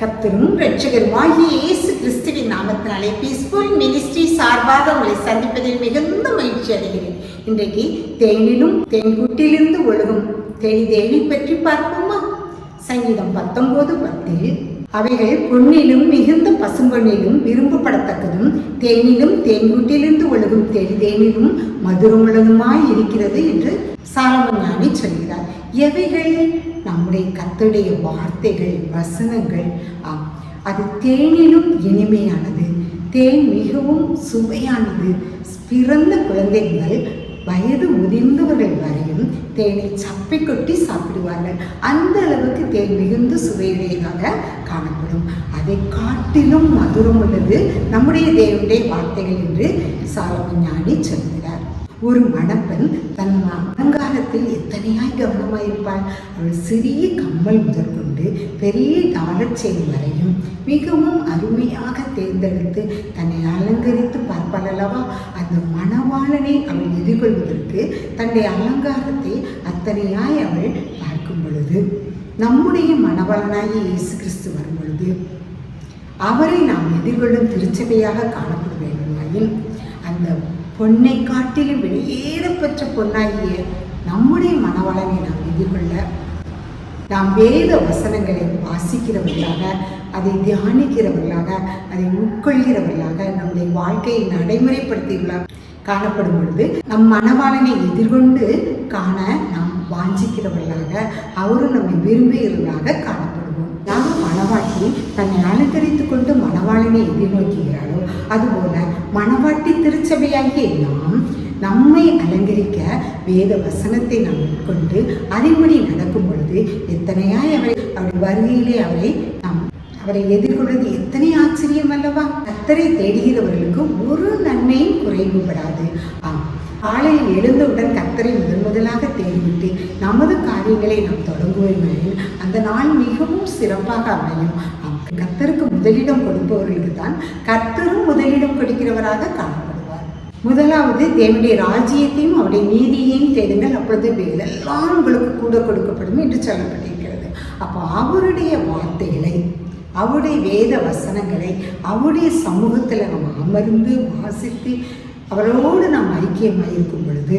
கத்தரும் இரட்சகருமாகிய இயேசு கிறிஸ்துவின் நாமத்தினாலே பீஸ்ஃபுல் மினிஸ்ட்ரி சார்பாக உங்களை சந்திப்பதில் மிகுந்த மகிழ்ச்சி அடைகிறேன். இன்றைக்கு தேனிலும் தென்கூட்டிலிருந்து ஒழுகும் தேனி தேவி பற்றி பார்ப்போமா? சங்கீதம் பத்தொன்பது பத்தில் அவைகள் பொன்னிலும் மிகுந்த பசும்பொன்னிலும் விரும்பப்படத்தக்கதும் தேனிலும் தேன்கூட்டிலிருந்து ஒழுகும் தேடி தேனிலும் மதுரமுள்ளதுமாய் இருக்கிறது என்று சாலமன் ஞானி சொல்கிறார். எவைகள்? நம்முடைய கத்துடைய வார்த்தைகள் வசனங்கள் ஆம். அது தேனிலும் இனிமையானது. தேன் மிகவும் சுவையானது. பிறந்த குழந்தைகள் வயது முதிர்ந்தவர்கள் வரையும் தேனை சப்பை கொட்டி சாப்பிடுவார்கள். அந்த அளவுக்கு தேன் மிகுந்த சுவையுடையதாக காணப்படும். அதை காட்டிலும் மதுரம் உள்ளது. நம்முடைய தேவனுடைய வார்த்தைகள் என்று சாலமஞ்ஞானி சொல்கிறார். ஒரு மணப்பெண் தன் அலங்காரத்தில் எத்தனையாய் கவனமாயிருப்பாள்? அவள் சிறிய கம்மல் முதற்கொண்டு பெரிய டாலர் செயின் வரையும் மிகவும் அருமையாக தேர்ந்தெடுத்து தன்னை அலங்கரித்து பார்ப்பாள் அந்த மணவாளனை அவள் எதிர்கொள்வதற்கு தன்னுடைய அலங்காரத்தை அத்தனையாய் அவள் பார்க்கும் பொழுது நம்முடைய மணவாளனாகி இயேசு கிறிஸ்து வரும் பொழுது அவரை நாம் எதிர்கொள்ளும் திருச்சபையாக காணப்பட வேண்டுமாயின் அந்த பொன்னை காட்டிலும் வெளியேறப்பெற்ற பொன்னாகிய நம்முடைய மனவளனை நாம் எதிர்கொள்ள நாம் வேத வசனங்களை வாசிக்கிறவர்களாக அதை தியானிக்கிறவர்களாக அதை உட்கொள்கிறவர்களாக நம்முடைய வாழ்க்கையை நடைமுறைப்படுத்தியவர்களாக காணப்படும் பொழுது நம் மனவாளனை எதிர்கொண்டு காண நாம் வாஞ்சிக்கிறவர்களாக அவரும் நம்மை விரும்புகிறவர்களாக காணப்படும். நாம் மணவாட்டி தன்னை அலங்கரித்து கொண்டு மணவாளனை எதிர்நோக்குகிறாளோ அதுபோல மணவாட்டி திருச்சபையாகிய நாம் நம்மை அலங்கரிக்க வேத வசனத்தை நாம் உட்கொண்டு அறிமுறை நடக்கும் பொழுது எத்தனையாய் அவரை அவருடைய வருகையிலே அவரை நாம் அவரை எதிர்கொள்வது எத்தனை ஆச்சரியம் அல்லவா? கத்தரை தேடுகிறவர்களுக்கு ஒரு நன்மையும் குறைவுபடாது. ஆம். காலையில் எழுந்தவுடன் கத்தரை முதன் முதலாக தேடிவிட்டு நமது காரியங்களை நாம் தொடங்குவோம் அந்த நாள் மிகவும் சிறப்பாக அமையும். கத்தருக்கு கர்த்தருக்கு முதலிடம் கொடுப்பவர்களுக்கு தான் கர்த்தரும் முதலிடம் கொடுக்கிறவராக காணப்படுவார். முதலாவது தேவனுடைய ராஜ்யத்தையும் அவருடைய நீதியையும் தேடுங்கள். அப்பொழுது எல்லாம் உங்களுக்கு கூட கொடுக்கப்படும் என்று சொல்லப்பட்டிருக்கிறது. அப்போ அவருடைய வார்த்தைகளை அவருடைய வேத வசனங்களை அவருடைய சமூகத்தில் நம்ம அமர்ந்து வாசித்து அவரோடு நாம் ஐக்கியமாக இருக்கும் பொழுது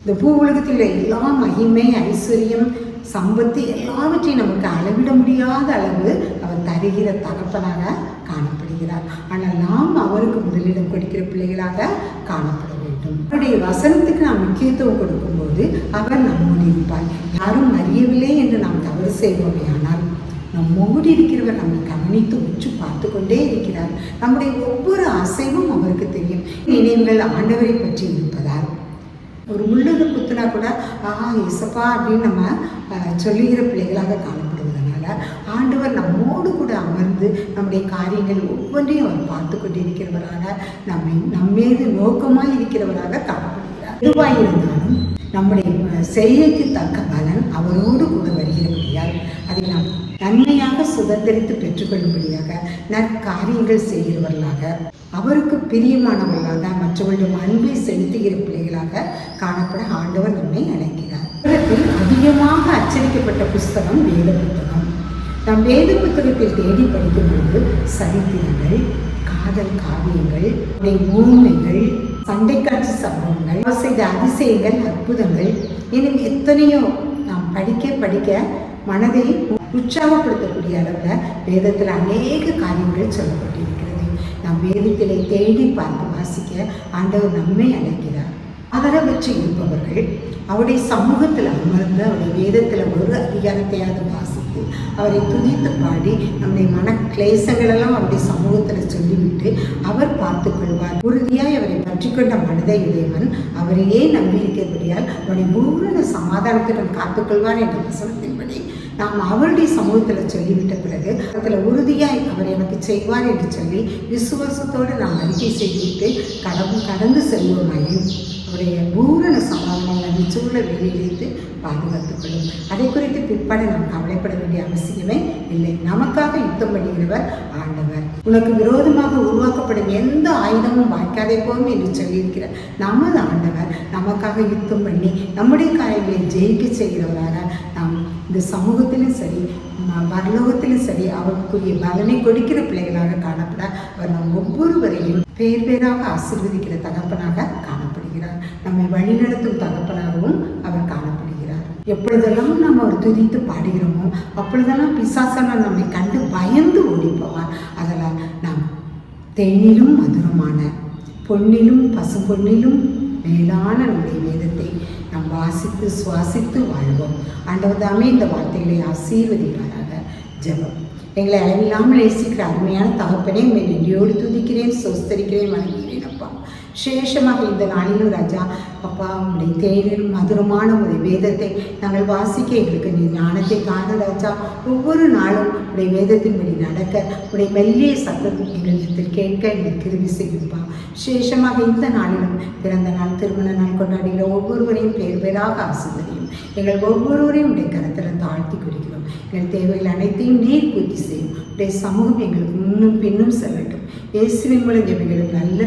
இந்த பூ உலகத்தில் உள்ள எல்லா மகிமை ஐஸ்வர்யம் சம்பத்து எல்லாவற்றையும் நமக்கு அளவிட முடியாத அளவு அவர் தருகிற தகப்பனாக காணப்படுகிறார். ஆனால் நாம் அவருக்கு முதலிடம் கொடுக்கிற பிள்ளைகளாக காணப்பட வேண்டும். அவருடைய வசனத்துக்கு நாம் முக்கியத்துவம் கொடுக்கும்போது அவர் நம்மோடு இருப்பார். யாரும் அறியவில்லை என்று நாம் தவறு செய்வோமே ஆனால் நம்மோடு இருக்கிறவர் நம்மை கவனித்து உற்று பார்த்து கொண்டே இருக்கிறார். நம்முடைய ஒவ்வொரு அசைவும் அவருக்கு தெரியும். நினைவுகள் ஆண்டவரை பற்றி இருப்பதால். ஒரு உள்ளது குத்துனா கூட ஆஹா இசப்பா அப்படின்னு நம்ம சொல்லுகிற பிள்ளைகளாக காணப்படுவதனால ஆண்டவர் நம்மோடு கூட அமர்ந்து நம்முடைய காரியங்கள் ஒவ்வொன்றையும் அவர் பார்த்து கொண்டிருக்கிறவராக நம்மை நம்மீது நோக்கமாக இருக்கிறவராக காணப்படுகிறார். எதுவாக இருந்தாலும் நம்முடைய செய்கைக்கு தக்க பலன் அவரோடு கூட வருகிறபடியால் அதை நாம் நன்மையாக சுதந்திரித்து பெற்றுக்கொள்ளும்படியாக நற்காரியங்கள் செய்கிறவர்களாக அவருக்கு பிரியமானவர்களாக மற்றவர்களிடம் அன்பை செலுத்துகிற பிள்ளைகளாக காணப்பட ஆண்டவர் நம்மை அழைக்கிறார். உலகத்தில் அதிகமாக அச்சரிக்கப்பட்ட புஸ்தகம் வேத புத்தகம் நாம் வேத புத்தகத்தில் தேடி படிக்கும்போது சரித்திரங்கள் காதல் காவியங்கள் ஊமைகள் சண்டைக்காட்சி சம்பவங்கள் அவர் செய்த அதிசயங்கள் அற்புதங்கள் இன்னும் எத்தனையோ நாம் படிக்க படிக்க மனதை உற்சாகப்படுத்தக்கூடிய அளவில் வேதத்தில் அநேக காரியங்கள் சொல்லப்பட்டிருக்கிறது. நாம் வேதத்திலே தேடி பார்த்து வாசிக்க ஆண்டவர் நம்மை அழைக்கிறார். ஆதரவற்று இருப்பவர்கள் அவருடைய சமூகத்தில் அமர்ந்து அவருடைய வேதத்தில் ஒரு அதிகாரத்தையாவது வாசித்து அவரை துதித்து பாடி நம்முடைய மன கிளேசங்களெல்லாம் அவருடைய சமூகத்தில் சொல்லிவிட்டு அவர் பார்த்து கொள்வார். உறுதியாய் அவரை பற்றி கொண்ட மனித உடையவன் அவரையே நம்பியிருக்கிறபடியால் அவருடைய பூரண சமாதானத்துடன் காத்துக்கொள்வார் என்ற வசனத்தின்படி நாம் அவருடைய சமூகத்தில் சொல்லிவிட்ட பிறகு அதில் உறுதியாய் அவர் எனக்கு செய்வார் என்று சொல்லி விசுவாசத்தோடு நாம் அறிக்கை செய்துவிட்டு கடந்து கடந்து செல்வோமாயின் உடைய பூரண சமாதானங்களை நிச்சயமுள்ள வெளியிலிருந்து பாதுகாத்துக் கொள்ளும் அதை குறித்து பிற்பாடு நாம் கவலைப்பட வேண்டிய அவசியமே இல்லை. நமக்காக யுத்தம் பண்ணுகிறவர் ஆண்டவர். உனக்கு விரோதமாக உருவாக்கப்படும் எந்த ஆயுதமும் வாய்க்காதே போகும் என்று சொல்லியிருக்கிற நமது ஆண்டவர் நமக்காக யுத்தம் பண்ணி நம்முடைய காரியங்களை ஜெயிக்க செய்கிறவராக நாம் இந்த சமூகத்திலும் சரி ம- பரலோகத்திலும் சரி அவருக்குரிய பலனை கொடுக்கிற பிள்ளைகளாக காணப்பட அவர் நம் ஒவ்வொருவரையும் பேர் பேராக ஆசீர்வதிக்கிற தகப்பனாக காணப்படுகிறார். நம்மை வழிநடத்தும் தகப்பனாகவும் அவர் காணப்படுகிறார். எப்பொழுதெல்லாம் நாம் அவர் துதித்து பாடுகிறோமோ அப்பொழுதெல்லாம் பிசாசனால் நம்மை கண்டு பயந்து ஓடிப்போவார். அதனால் நாம் தேனிலும் மதுரமான பொன்னிலும் பசும்பொன்னிலும் மேலான நம்முடைய வேதத்தை நாம் வாசித்து சுவாசித்து வாழ்வோம். ஆண்டவர் தாமே இந்த வார்த்தைகளை ஆசீர்வதிப்பாராக. ஜபம். எங்களை அளவில்லாமல் நேசிக்கிற அருமையான தகப்பனே உங்களை நெடியோடு துதிக்கிறேன் சொஸ்தரிக்கிறேன் வணங்குகிறேன் அப்பா. விசேஷமாக இந்த நாளிலும் ராஜா அப்பா உங்களுடைய தேனிலும் மதுரமான உடைய வேதத்தை நாங்கள் வாசிக்க எங்களுக்கு நீ ஞானத்தை காண ராஜா. ஒவ்வொரு நாளும் உடைய வேதத்தின்படி நடக்க உடைய மெல்லிய சத்தம் எங்களிடத்தில் கேட்க எங்களுக்கு கிருவி செய்யும்பா. விசேஷமாக இந்த நாளிலும் பிறந்த நாள் திருமண நாள் கொண்டாடுகிற ஒவ்வொருவரையும் பேர் பேராக ஆசிர்வதியும். எங்கள் ஒவ்வொருவரையும் உடைய கரத்தில் தாழ்த்தி குறிக்கிறோம் எங்கள் தேவைகள் அனைத்தையும் நீர் பூர்த்தி செய்யும். உடைய சமூகம் எங்களுக்கு முன்னும் பின்னும் செல்லட்டும். இயேசுவின் மூலம் எங்களுக்கு நல்ல